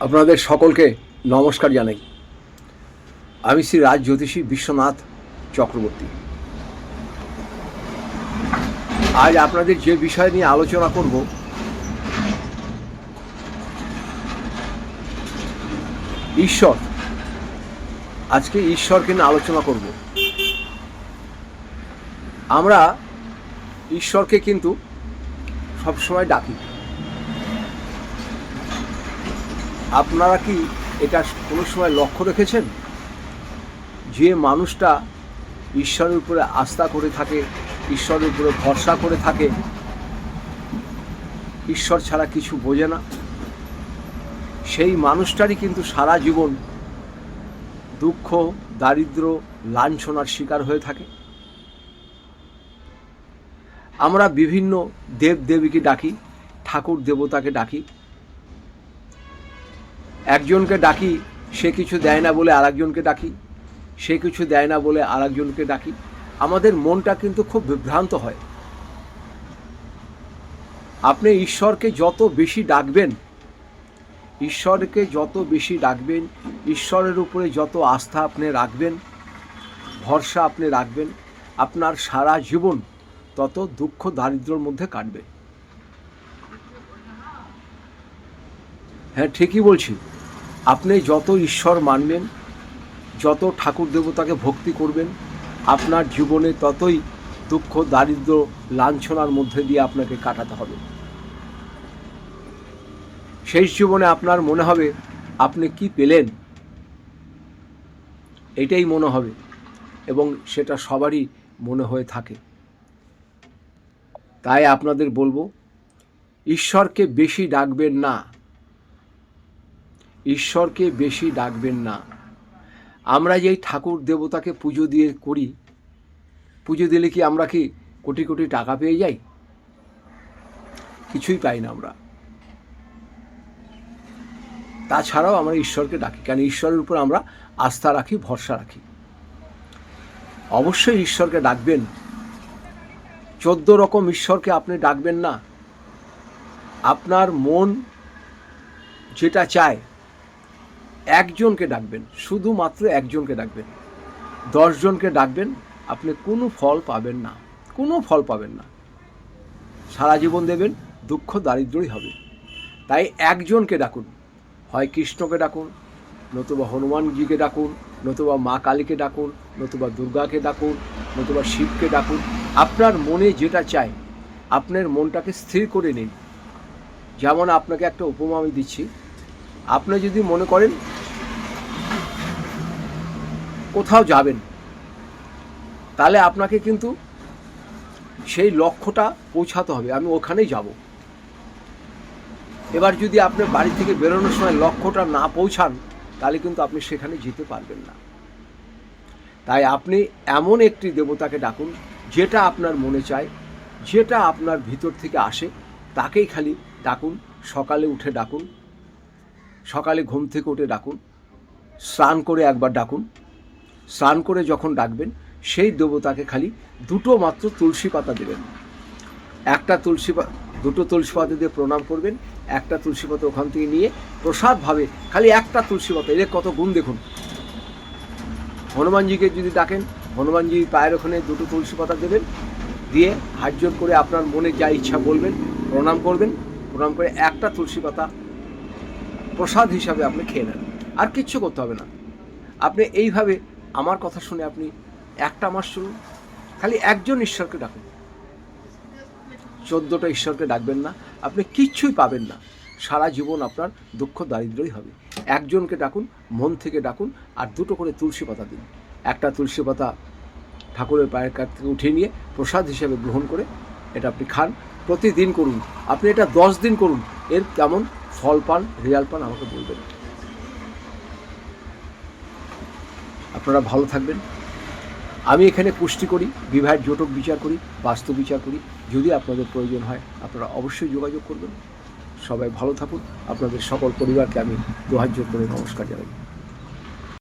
আপনাদের সকলকে নমস্কার জানাই। আমি শ্রী রাজ জ্যোতিষী বিশ্বনাথ চক্রবর্তী। আজ আপনাদের যে বিষয় নিয়ে আলোচনা করব, ঈশ্বর। আজকে ঈশ্বরকে নিয়ে আলোচনা করব। আমরা ঈশ্বরকে কিন্তু সবসময় ডাকি। আপনারা কি এটা কোনো সময় লক্ষ্য রেখেছেন? যে মানুষটা ঈশ্বরের উপরে আস্থা করে থাকে, ঈশ্বরের উপরে ভরসা করে থাকে, ঈশ্বর ছাড়া কিছু বোঝে না। সেই মানুষটারই কিন্তু সারা জীবন দুঃখ, দারিদ্র, লাঞ্ছনার শিকার হয়ে থাকে। আমরা বিভিন্ন দেব দেবীকে ডাকি, ঠাকুর দেবতাকে ডাকি। একজনকে ডাকি, সে কিছু দেয় না বলে আরেকজনকে ডাকি, সে কিছু দেয় না বলে আরেকজনকে ডাকি। আমাদের মনটা কিন্তু খুব বিভ্রান্ত হয়। আপনি ঈশ্বরকে যত বেশি ডাকবেন, ঈশ্বরকে যত বেশি ডাকবেন, ঈশ্বরের উপরে যত আস্থা আপনি রাখবেন, ভরসা আপনি রাখবেন, আপনার সারা জীবন তত দুঃখ দারিদ্র্যর মধ্যে কাটবে। হ্যাঁ ঠিকই বলছি। আপনি যত ঈশ্বর মানবেন, যত ঠাকুর দেবতাকে ভক্তি করবেন, আপনার জীবনে ততই দুঃখ, দারিদ্র, লাঞ্ছনার মধ্যে দিয়ে আপনাকে কাটাতে হবে। শেষ জীবনে আপনার মনে হবে, আপনি কি পেলেন? এটাই মনে হবে এবং সেটা সবারই মনে হয়ে থাকে। তাই আপনাদের বলব, ঈশ্বরকে বেশি ডাকবেন না। ঈশ্বরকে বেশি ডাকবেন না। আমরা যেই ঠাকুর দেবতাকে পুজো দিয়ে করি, পুজো দিলে কি আমরা কি কোটি কোটি টাকা পেয়ে যাই? কিছুই পাই না আমরা। তাছাড়াও আমরা ঈশ্বরকে ডাকি কারণ ঈশ্বরের উপর আমরা আস্থা রাখি, ভরসা রাখি। অবশ্যই ঈশ্বরকে ডাকবেন। চোদ্দ রকম ঈশ্বরকে আপনি ডাকবেন না। আপনার মন যেটা চায় একজনকে ডাকবেন, শুধুমাত্র একজনকে ডাকবেন। দশজনকে ডাকবেন, আপনি কোনো ফল পাবেন না, কোনো ফল পাবেন না। সারা জীবন দেবেন, দুঃখ দারিদ্রই হবে। তাই একজনকে ডাকুন, হয় কৃষ্ণকে ডাকুন, নতুবা হনুমানজিকে ডাকুন, নতুবা মা কালীকে ডাকুন, নতুবা দুর্গাকে ডাকুন, নতুবা শিবকে ডাকুন। আপনার মনে যেটা চায় আপনার মনটাকে স্থির করে নিন। যেমন আপনাকে একটা উপমা আমি দিচ্ছি, আপনি যদি মনে করেন কোথাও যাবেন। তাহলে আপনাকে কিন্তু সেই লক্ষ্যটা পৌঁছাতে হবে, আমি ওখানেই যাব। এবার যদি আপনি বাড়ি থেকে বেরোনোর সময় লক্ষ্যটা না পৌঁছান, তাহলে কিন্তু আপনি সেখানে যেতে পারবেন না। তাই আপনি এমন একটি দেবতাকে ডাকুন, যেটা আপনার মনে চায়, যেটা আপনার ভিতর থেকে আসে, তাকেই খালি ডাকুন, সকালে উঠে ডাকুন, সকালে ঘুম থেকে উঠে ডাকুন, স্নান করে একবার ডাকুন স্নান করে যখন ডাকবেন, সেই দেবতাকে খালি দুটো মাত্র তুলসী পাতা দেবেন। একটা তুলসী পাতা দুটো তুলসী পাতা দিয়ে প্রণাম করবেন, একটা তুলসী পাতা ওখান থেকে নিয়ে প্রসাদভাবে খালি একটা তুলসী পাতা। এর কত গুণ দেখুন। হনুমানজিকে যদি ডাকেন, হনুমানজি পায়ের ওখানে দুটো তুলসী পাতা দেবেন, দিয়ে হাত জোর করে আপনার মনে যা ইচ্ছা বলবেন, প্রণাম করবেন, প্রণাম করে একটা তুলসী পাতা প্রসাদ হিসাবে আপনি খেয়ে নেন। আর কিচ্ছু করতে হবে না। আপনি এইভাবে আমার কথা শুনে আপনি একটা মাস শুনুন। খালি একজন ঈশ্বরকে ডাকুন। চোদ্দোটা ঈশ্বরকে ডাকবেন না। আপনি কিচ্ছুই পাবেন না। সারা জীবন আপনার দুঃখ দারিদ্রই হবে। একজনকে ডাকুন, মন থেকে ডাকুন, আর দুটো করে তুলসী পাতা দিন। একটা তুলসী পাতা ঠাকুরের পায়ের কাছ থেকে উঠিয়ে নিয়ে প্রসাদ হিসেবে গ্রহণ করে এটা আপনি খান। প্রতিদিন করুন। আপনি এটা দশ দিন করুন। এর কেমন ফল পান রেজাল্ট পান আমাকে বলবেন। আপনারা ভালো থাকবেন। আমি এখানে পুষ্টি করি, বিবাহের জোটক বিচার করি বাস্তু বিচার করি। যদি আপনাদের প্রয়োজন হয়, আপনারা অবশ্যই যোগাযোগ করবেন। সবাই ভালো থাকুন। আপনাদের সকল পরিবারকে আমি দোহার্য করে নমস্কার জানাই।